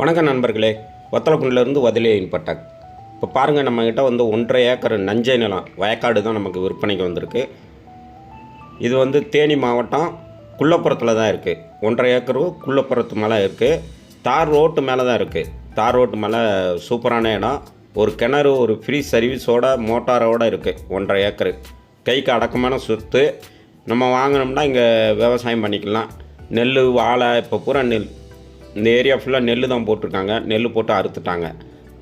வணக்கம் நண்பர்களே. வத்தலக்குண்டிலேருந்து வதிலேயின் பட்டாக். இப்போ பாருங்கள் நம்மக்கிட்ட வந்து ஒன்றரை ஏக்கர் நஞ்சை நிலம் வயக்காடு தான் நமக்கு விற்பனைக்கு வந்திருக்கு. இது வந்து தேனி மாவட்டம் குள்ளப்புறத்தில் தான் இருக்குது ஒன்றரை ஏக்கரு குள்ளப்புறத்து மேலே இருக்குது தார் ரோட்டு மேலே தான் இருக்குது தார் ரோட்டு மேலே சூப்பரான இடம். ஒரு கிணறு ஒரு ஃப்ரீ சர்வீஸோட மோட்டாரோட இருக்குது ஒன்றரை ஏக்கரு. கைக்கு அடக்கமான சொத்து. நம்ம வாங்கினோம்னா இங்கே விவசாயம் பண்ணிக்கலாம். நெல் வாழை இப்போ பூரா நெல் இந்த ஏரியா ஃபுல்லாக நெல் தான் போட்டிருக்காங்க. நெல் போட்டு அறுத்துட்டாங்க.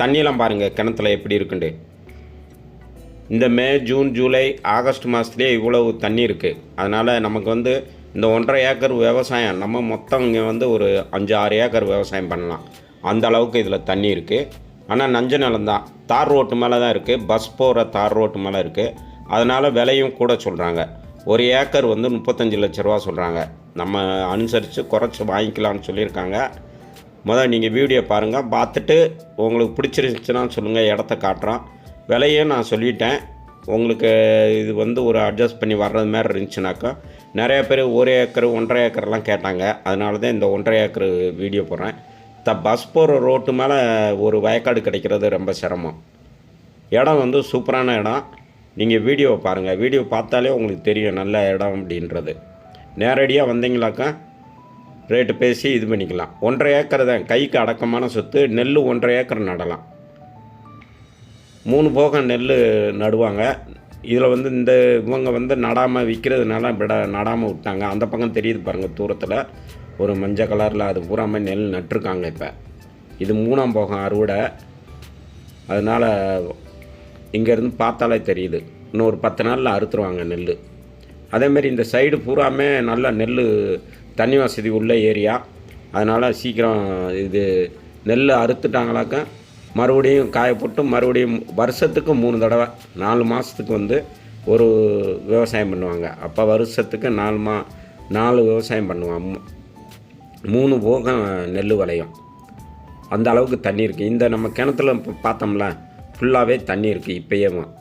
தண்ணியெல்லாம் பாருங்கள் கிணத்துல எப்படி இருக்குண்டு இந்த மே ஜூன் ஜூலை ஆகஸ்ட் மாதத்துலேயே இவ்வளவு தண்ணி இருக்குது அதனால் நமக்கு வந்து இந்த ஒன்றரை ஏக்கர் விவசாயம் நம்ம மொத்தம் இங்கே வந்து ஒரு அஞ்சு ஆறு ஏக்கர் விவசாயம் பண்ணலாம். அந்த அளவுக்கு இதில் தண்ணி இருக்குது ஆனால் நஞ்ச நிலம் தான். தார் ரோட்டு மேலே தான் இருக்குது பஸ் போகிற தார் ரோட்டு மேலே இருக்குது அதனால் விலையும் கூட சொல்கிறாங்க ஒரு ஏக்கர் வந்து முப்பத்தஞ்சு லட்ச ரூபா சொல்கிறாங்க நம்ம அனுசரித்து குறைச்சி வாங்கிக்கலாம்னு சொல்லியிருக்காங்க. முதல் நீங்கள் வீடியோ பாருங்கள் பார்த்துட்டு உங்களுக்கு பிடிச்சிருந்துச்சுன்னா சொல்லுங்கள் இடத்த காட்டுறோம். விலையும் நான் சொல்லிட்டேன். உங்களுக்கு இது வந்து ஒரு அட்ஜஸ்ட் பண்ணி வர்றது மாதிரி இருந்துச்சுனாக்கா நிறைய பேர் ஒரு ஏக்கர் ஒன்றரை ஏக்கர்லாம் கேட்டாங்க. அதனால தான் இந்த ஒன்றரை ஏக்கர் வீடியோ போடுறேன். த பஸ் போகிற ரோட்டு மேலே ஒரு வயக்காடு கிடைக்கிறது ரொம்ப சிரமம். இடம் வந்து சூப்பரான இடம். நீங்கள் வீடியோவை பாருங்கள் வீடியோ பார்த்தாலே உங்களுக்கு தெரியும் நல்ல இடம் அப்படின்றது. நேரடியாக வந்தீங்களாக்கா ரேட்டு பேசி இது பண்ணிக்கலாம். ஒன்றரை ஏக்கர் தான். கைக்கு அடக்கமான சொத்து. நெல் ஒன்றரை ஏக்கர் நடலாம். மூணு போகம் நெல் நடுவாங்க. இதில் வந்து இந்த இவங்க வந்து நடாமல் விற்கிறதுனால விட நடாமல் விட்டாங்க. அந்த பக்கம் தெரியுது பாருங்கள் தூரத்தில். ஒரு மஞ்சள் கலரில் அது பூராமல் நெல் நட்டிருக்காங்க இப்போ. இது மூணாம் போகம் அறுவடை. அதனால் இங்கேருந்து பார்த்தாலே தெரியுது. இன்னும் ஒரு பத்து நாளில் அறுத்துருவாங்க நெல் அதேமாரி இந்த சைடு பூராமே நல்லா நெல் தண்ணி வசதி உள்ள ஏரியா. அதனால் சீக்கிரம் இது நெல் அறுத்துட்டாங்களாக்கா மறுபடியும் காய போட்டு மறுபடியும் வருஷத்துக்கு மூணு தடவை நாலு மாதத்துக்கு வந்து ஒரு விவசாயம் பண்ணுவாங்க. அப்போ வருஷத்துக்கு நாலு மா நாலு விவசாயம் பண்ணுவாங்க. மூணு போகம் நெல் விளையும். அந்த அளவுக்கு தண்ணி இருக்குது இந்த நம்ம கிணத்துல இப்போ பார்த்தோம்ல ஃபுல்லாகவே தண்ணி இருக்குது இப்போயேவும்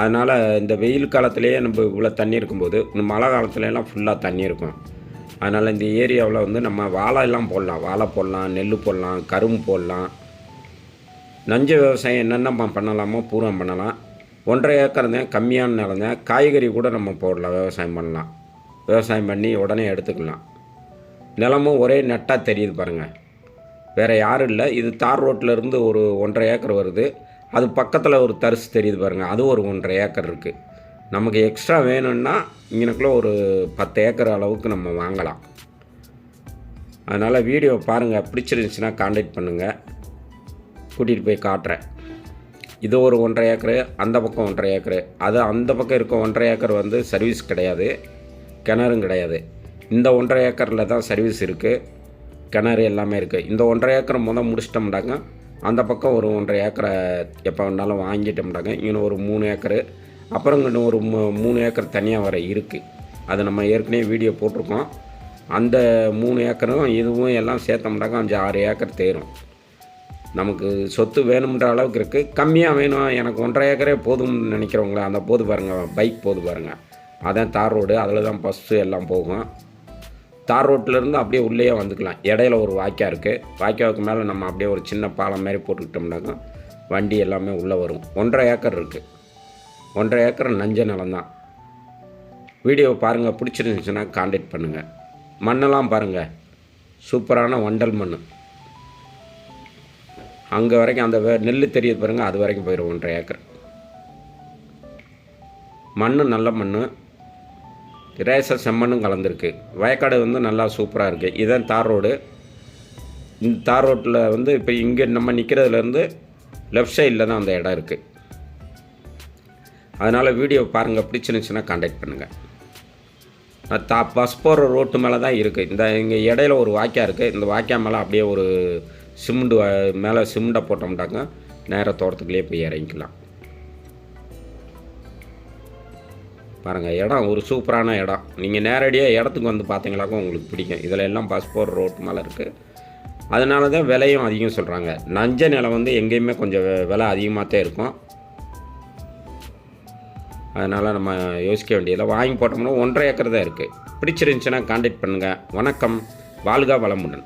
அதனால் இந்த வெயில் காலத்துலேயே நம்ம இவ்வளோ தண்ணி இருக்கும்போது இந்த மழை காலத்துலலாம் ஃபுல்லாக தண்ணி இருக்கும். அதனால் இந்த ஏரியாவில் வந்து நம்ம வாழை எல்லாம் போடலாம். வாழை போடலாம் நெல் போடலாம் கரும்பு போடலாம். நஞ்ச விவசாயம் என்னென்ன பண்ணலாமோ பூரா பண்ணலாம். ஒன்றரை ஏக்கர் தான் கம்மியான நிலம் தான். காய்கறி கூட நம்ம போடலாம் விவசாயம் பண்ணலாம். விவசாயம் பண்ணி உடனே எடுத்துக்கலாம். நிலமும் ஒரே நெட்டாக தெரியுது பாருங்கள் வேறு யாரும் இல்லை. இது தார் ரோட்டில் இருந்து ஒரு ஒன்றரை ஏக்கர் வருது. அது பக்கத்தில் ஒரு தரிசு தெரியுது பாருங்கள் அது ஒரு ஒன்றரை ஏக்கர் இருக்குது நமக்கு எக்ஸ்ட்ரா வேணும்னா இங்கனக்குள்ளே ஒரு பத்து ஏக்கர் அளவுக்கு நம்ம வாங்கலாம். அதனால் வீடியோ பாருங்கள் பிடிச்சிருந்துச்சுன்னா காண்டாக்ட் பண்ணுங்கள் கூட்டிகிட்டு போய் காட்டுறேன். இது ஒரு ஒன்றரை ஏக்கரு அந்த பக்கம் ஒன்றரை ஏக்கரு. அது அந்த பக்கம் இருக்க ஒன்றரை ஏக்கர் வந்து சர்வீஸ் கிடையாது. கிணறும் கிடையாது. இந்த ஒன்றரை ஏக்கரில் தான் சர்வீஸ் இருக்குது கிணறு எல்லாமே இருக்குது இந்த ஒன்றரை ஏக்கர் முதல் முடிச்சிட்டோம்னாங்க அந்த பக்கம் ஒரு ஒன்றரை ஏக்கரை எப்போ வேணாலும் வாங்கிட்டோம்னாங்க இங்கே ஒரு மூணு ஏக்கரு அப்புறம் இன்னும் ஒரு மூ- மூணு ஏக்கர் தனியாக வர இருக்குது அது நம்ம ஏற்கனவே வீடியோ போட்டிருக்கோம். அந்த மூணு ஏக்கரும் இதுவும் எல்லாம் சேர்த்தோம்னாக்கா அஞ்சு ஆறு ஏக்கர் தேரும். நமக்கு சொத்து வேணுன்ற அளவுக்கு இருக்குது கம்மியாக வேணும். எனக்கு ஒன்றரை ஏக்கரே போதும்னு நினைக்கிறவங்களே அந்த போது பாருங்கள் பைக் போது பாருங்கள் அதான் தார் ரோடு அதில் தான் பஸ்ஸு எல்லாம் போகும். தார் ரோட்டிலேருந்து அப்படியே உள்ளேயே வந்துக்கலாம். இடையில ஒரு வாய்க்கா இருக்குது வாய்க்காவுக்கு மேலே நம்ம அப்படியே ஒரு சின்ன பாலம் மாதிரி போட்டுக்கிட்டோம்னாக்கா வண்டி எல்லாமே உள்ளே வரும். ஒன்றரை ஏக்கர் இருக்குது ஒன்றரை ஏக்கர் நஞ்ச நிலம்தான். வீடியோ பாருங்கள் பிடிச்சிருந்துச்சுன்னா காண்டாக்ட் பண்ணுங்கள் மண்ணெல்லாம் பாருங்கள் சூப்பரான வண்டல் மண் அங்கே வரைக்கும் அந்த நெல் தெரியுது பாருங்கள் அது வரைக்கும் போயிடும் ஒன்றரை ஏக்கர். மண் நல்ல மண் ரேசர் செம்மண்ணும் கலந்துருக்கு. வயக்காடு வந்து நல்லா சூப்பராக இருக்குது இதுதான் தார் ரோடு. இந்த தார் ரோட்டில் வந்து இப்போ இங்கே நம்ம நிற்கிறதுலேருந்து லெஃப்ட் சைடில் தான் அந்த இடம் இருக்குது அதனால் வீடியோ பாருங்கள் பிடிச்சிருந்துச்சுன்னா காண்டாக்ட் பண்ணுங்கள் தா பஸ் போகிற ரோட்டு மேலே தான் இருக்குது இந்த இங்கே இடையில ஒரு வாக்கியா இருக்குது இந்த வாக்கியா மேலே அப்படியே ஒரு சிமெண்ட் வ- மேலே சிமெண்ட்டை போட்டோம்னாக்க நேராக தோட்டத்துக்குள்ளேயே போய் இறங்கிக்கலாம். பாருங்கள் இடம் ஒரு சூப்பரான இடம். நீங்கள் நேரடியாக இடத்துக்கு வந்து பார்த்தீங்களாக்கும் உங்களுக்கு பிடிக்கும். இதில் எல்லாம் பஸ் போகிற ரோட்டு மேலே இருக்குது அதனால தான் விலையும் அதிகம் சொல்கிறாங்க நஞ்ச நிலம் வந்து எங்கேயுமே கொஞ்சம் விலை அதிகமாக தான் இருக்கும். அதனால் நம்ம யோசிக்க வேண்டியதில்லை வாங்கி போட்டோம்னா ஒன்றரை ஏக்கர் தான் இருக்குது பிடிச்சிருந்துச்சுன்னா காண்டாக்ட் பண்ணுங்கள் வணக்கம். வாழ்க வளமுடன்.